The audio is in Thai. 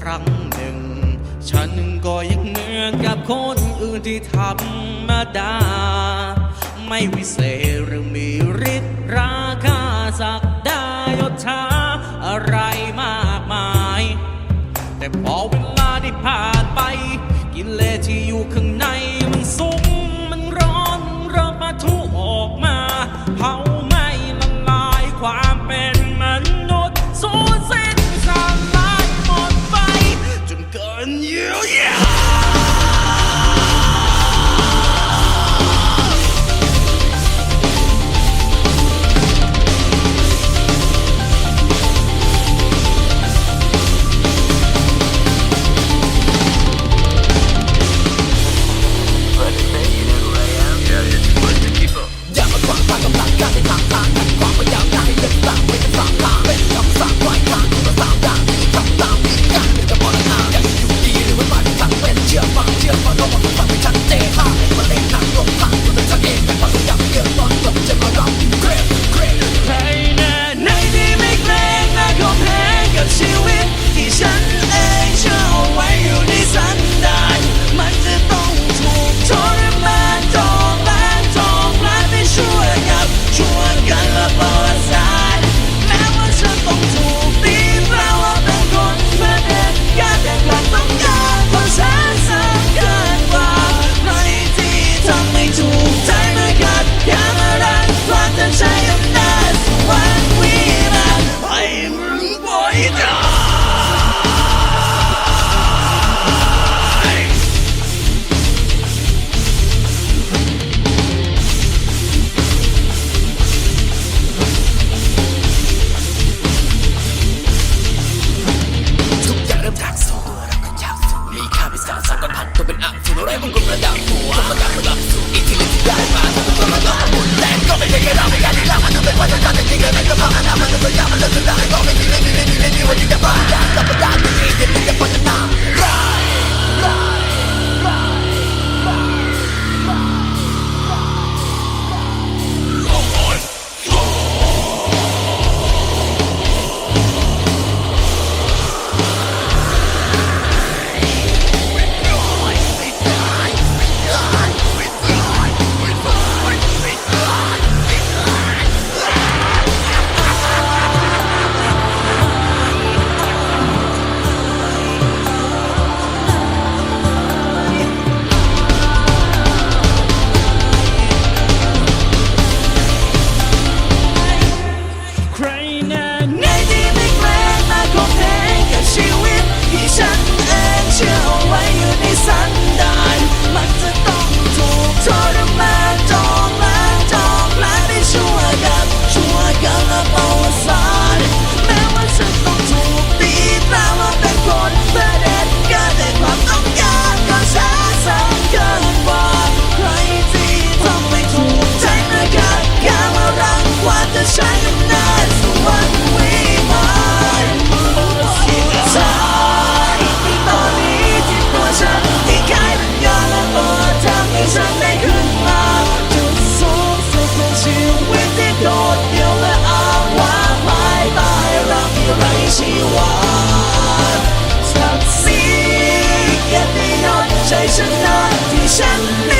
ครั้งหนึ่ง ฉันก็ยังเหนือนกับคนอื่นที่ทำมาดา ไม่วิเศษหรือมีฤทธิ์ราคาสักดายศชาอะไรมากมาย แต่พอเวลาได้ผ่านไปกินเล ชัยชนะที่ฉันมี